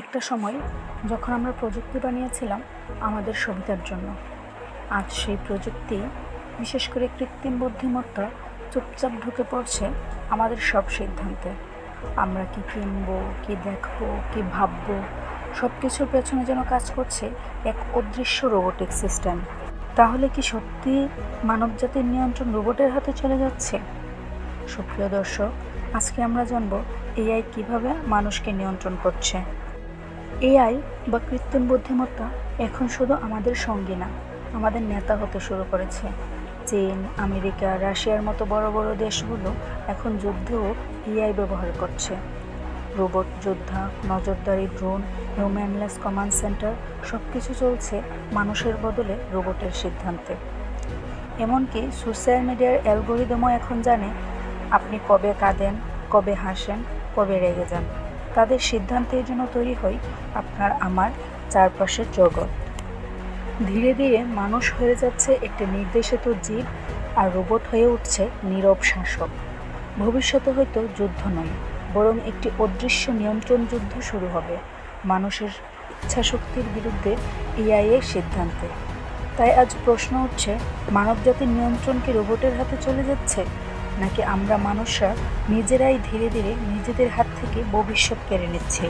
একটা সময় যখন আমরা প্রযুক্তি বানিয়েছিলাম আমাদের সুবিধার জন্য। আজ সেই প্রযুক্তি, বিশেষ করে কৃত্রিম বুদ্ধিমত্তা চুপচাপ ঢুকে পড়ছে আমাদের সব সিদ্ধান্তে। আমরা কি কিনবো, কি দেখব, কি ভাববো সব কিছুর পেছনে যেন কাজ করছে এক অদৃশ্য রোবোটিক সিস্টেম তাহলে কি সত্যি মানবজাতির নিয়ন্ত্রণ রোবটের হাতে চলে যাচ্ছে? সুপ্রিয় দর্শক, আজকে আমরা জানব এআই কীভাবে মানুষকে নিয়ন্ত্রণ করছে। এআই বা কৃত্রিম বুদ্ধিমত্তা এখন শুধু আমাদের সঙ্গী না, আমাদের নেতা হতে শুরু করেছে। চীন, আমেরিকা, রাশিয়ার মতো বড় বড় দেশগুলো এখন যুদ্ধেও এআই ব্যবহার করছে। রোবট, যোদ্ধা, নজরদারি, ড্রোন, হিউম্যানলেস কমান্ড সেন্টার সব কিছু চলছে মানুষের বদলে রোবটের সিদ্ধান্তে। এমনকি সোশ্যাল মিডিয়ার অ্যালগোরিদমও এখন জানে আপনি কবে কাঁদেন, কবে হাসেন, কবে রেগে যান। তাদের সিদ্ধান্তের জন্য তৈরি হয় আপনার আমার চারপাশের জগৎ। ধীরে ধীরে মানুষ হয়ে যাচ্ছে একটি নির্দেশিত জীব আর রোবট হয়ে উঠছে নীরব শাসক। ভবিষ্যতে হয়তো যুদ্ধ নয়, বরং একটি অদৃশ্য নিয়ন্ত্রণ যুদ্ধ শুরু হবে। মানুষের ইচ্ছাশক্তির বিরুদ্ধে এআই এর সিদ্ধান্তে। তাই আজ প্রশ্ন উঠছে, মানবজাতির নিয়ন্ত্রণ কি রোবটের হাতে চলে যাচ্ছে? নাকি আমরা মানুষরা নিজেরাই ধীরে ধীরে নিজেদের হাত থেকে ভবিষ্যৎ কেড়ে নিচ্ছি?